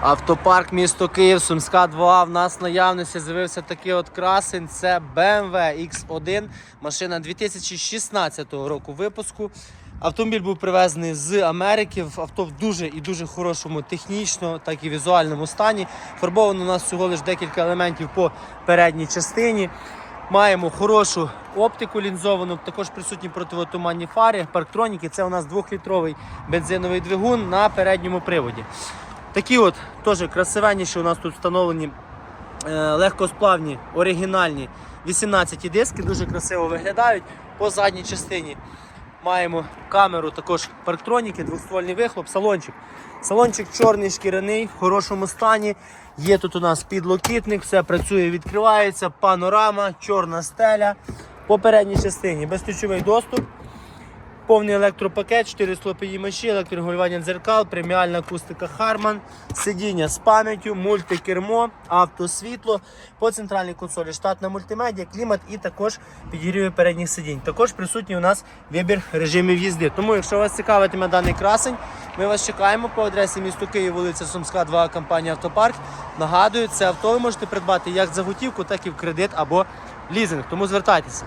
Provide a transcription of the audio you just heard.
Автопарк місто Київ, Сумська 2. В нас в наявності з'явився такий от красень. Це BMW X1, машина 2016 року випуску. Автомобіль був привезений з Америки. Авто в дуже і дуже хорошому технічно, так і візуальному стані. Фарбовано у нас всього лише декілька елементів по передній частині. Маємо хорошу оптику лінзовану, також присутні противотуманні фари, парктроніки. Це у нас 2-літровий бензиновий двигун на передньому приводі. Такі от теж красивенніші у нас тут встановлені е, легкосплавні, оригінальні 18 диски, дуже красиво виглядають. По задній частині маємо камеру, також парктроніки, двохствольний вихлоп, салончик. Салончик чорний, шкіряний, в хорошому стані. Є тут у нас підлокітник, все працює, відкривається, панорама, чорна стеля. По передній частині безключовий доступ. Повний електропакет, 4 слопідіймачі, електрорегулювання дзеркал, преміальна акустика Harman, сидіння з пам'яттю, мультикермо, автосвітло, по центральній консолі штатна мультимедіа, клімат і також підігріви передніх сидінь. Також присутній у нас вибір режимів їзди. Тому, якщо вас цікавитиме даний красень, ми вас чекаємо по адресі місто Київ, вулиця Сумська, 2, компанія Автопарк. Нагадую, це авто ви можете придбати як за готівку, так і в кредит або лізинг. Тому звертайтеся.